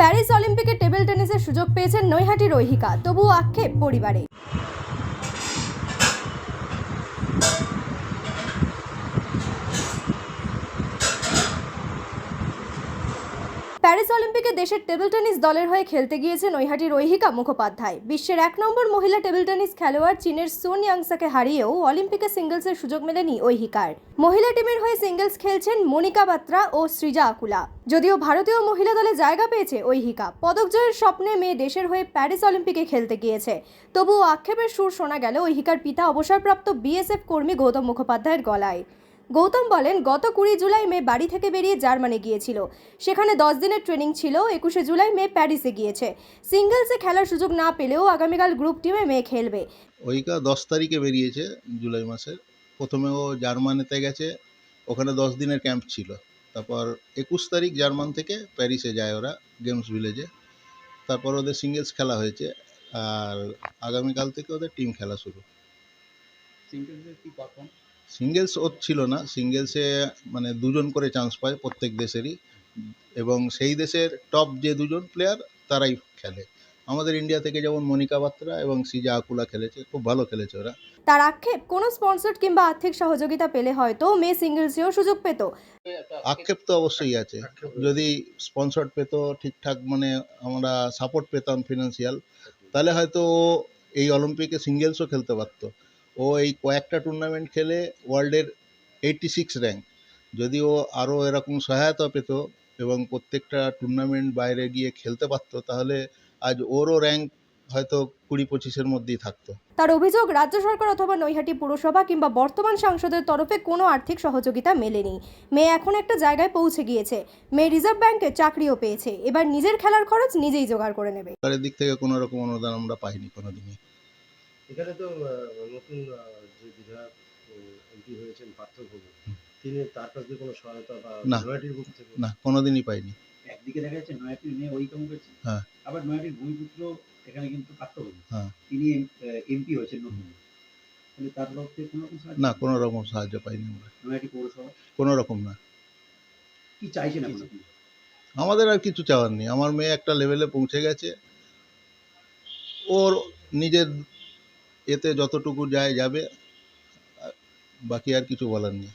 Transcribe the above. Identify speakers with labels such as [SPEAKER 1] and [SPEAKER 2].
[SPEAKER 1] Paris অলিম্পিকে table টেনিসের সুযোগ পেয়েছেন নৈহাটি রোহিকা তবুও আক্ষেপ পরিবারে। প্যারিস অলিম্পিকে দেশের টেবিল টেনিস দলের হয়ে খেলতে গিয়েছেন নৈহাটি রৈহিকা মুখোপাধ্যায়। বিশ্বের এক নম্বর মহিলা টেবিল টেনিস খেলোয়াড় চীনের সোন ইয়াংসাকে হারিয়েও অলিম্পিকে সিঙ্গলসের সুযোগ মেলেনি ঐহিকার। মহিলা টিমের হয়ে সিঙ্গলস খেলছেন মনিকা বাত্রা ও সৃজা আকুলা। যদিও ভারতীয় মহিলা দলে জায়গা পেয়েছে ঐহিকা। পদক জয়ের স্বপ্নে মেয়ে দেশের হয়ে প্যারিস অলিম্পিকে খেলতে গিয়েছে। তবুও আক্ষেপের সুর শোনা গেল ঐহিকার পিতা অবসরপ্রাপ্ত বিএসএফ কর্মী গৌতম মুখোপাধ্যায়ের গলায়। গৌতম বলেন, গত কুড়ি জুলাই মে বাড়ি থেকে বেরিয়ে জার্মানি গিয়েছিল। সেখানে দশ দিনের ট্রেনিং ছিল, একুশে জুলাই মে প্যারিসে গিয়েছে। সিঙ্গলসে খেলার সুযোগ না পেলেও আগামীকাল গ্রুপ টিমে মেয়ে খেলবে।
[SPEAKER 2] ওইকা দশ তারিখে বেরিয়েছে, জুলাই মাসের। প্রথমে ও জার্মানিতে গেছে, ওখানে দশ দিনের ক্যাম্প ছিল। তারপর একুশ তারিখ জার্মান থেকে প্যারিসে যায় ওরা, গেমস ভিলেজে। তারপর ওদের সিঙ্গেলস খেলা হয়েছে, আর আগামীকাল থেকে ওদের টিম খেলা শুরু। সিঙ্গেলস ওর ছিল না। সিঙ্গেলসে মানে দুজন করে চান্স পায় প্রত্যেক দেশেরই। এবং সেই দেশের টপ যে দুজন প্লেয়ার তারাই খেলে। আমাদের ইন্ডিয়া থেকে যেমন মনিকা বাত্রা এবং সিজা আকুলা খেলেছে খুব ভালো খেলেছে ওরা।
[SPEAKER 1] তার আক্ষেপ কোনো স্পন্সর কিংবা আর্থিক সহযোগিতা পেলে হয়তো মেয়ে সিঙ্গলসেও সুযোগ পেত।
[SPEAKER 2] আক্ষেপ তো অবশ্যই আছে। যদি স্পন্সর পেতো ঠিকঠাক মানে আমরা সাপোর্ট পেতাম ফিনান্সিয়াল তাহলে হয়তো এই অলিম্পিকে সিঙ্গেলসও খেলতে পারতো। ও এই কয়েকটা টুর্নামেন্ট খেলে ওয়ার্ল্ডের এইটটি সিক্স র্যাঙ্ক যদি ও আরও এরকম সহায়তা পেত এবং প্রত্যেকটা টুর্নামেন্ট বাইরে গিয়ে খেলতে পারতো তাহলে আজ ওরও র্যাঙ্ক হয়তো কুড়ি পঁচিশের মধ্যেই থাকতো।
[SPEAKER 1] তার অভিযোগ রাজ্য সরকার অথবা নৈহাটি পুরসভা কিংবা বর্তমান সাংসদের তরফে কোনো আর্থিক সহযোগিতা মেলেনি। মেয়ে এখন একটা জায়গায় পৌঁছে গিয়েছে। মেয়ে রিজার্ভ ব্যাংকে চাকরিও পেয়েছে। এবার নিজের খেলার খরচ নিজেই জোগাড় করে নেবে।
[SPEAKER 2] সরকারের দিক থেকে কোনো রকম অনুদান আমরা পাইনি কোনো দিনই
[SPEAKER 3] এখানে তো আহ, নতুন আহ, যে বিধায়ক এমপি হয়েছেন পার্থ পার্থভূমি তিনি তার কাছ থেকে কোনো সহায়তা বা
[SPEAKER 2] না।
[SPEAKER 3] নয়াটির বুক থেকে?
[SPEAKER 2] না কোনো দিনই পাইনি।
[SPEAKER 4] একদিকে দেখা যাচ্ছে নয়াটির মেয়ে ওই কাম করছে
[SPEAKER 2] হ্যাঁ।
[SPEAKER 4] আবার নয়াটির ভূমিপুত্র এখানে কিন্তু পার্থভূমি
[SPEAKER 2] হ্যাঁ।
[SPEAKER 4] তিনি এমপি হয়েছেন নতুন। তাহলে তার তরফ থেকে কোনো রকম সাহায্য?
[SPEAKER 2] না কোনো রকম সাহায্য পাইনি আমরা।
[SPEAKER 4] নয়াটি পৌরসভা?
[SPEAKER 2] কোনো রকম না।
[SPEAKER 4] কি চাইছেন
[SPEAKER 2] আমাদের আর কিছু চাওয়ার নেই। আমার মেয়ে একটা লেভেলে পৌঁছে গেছে। ওর নিজের এতে যতটুকু যায় যাবে বাকি আর কিছু বলার নেই।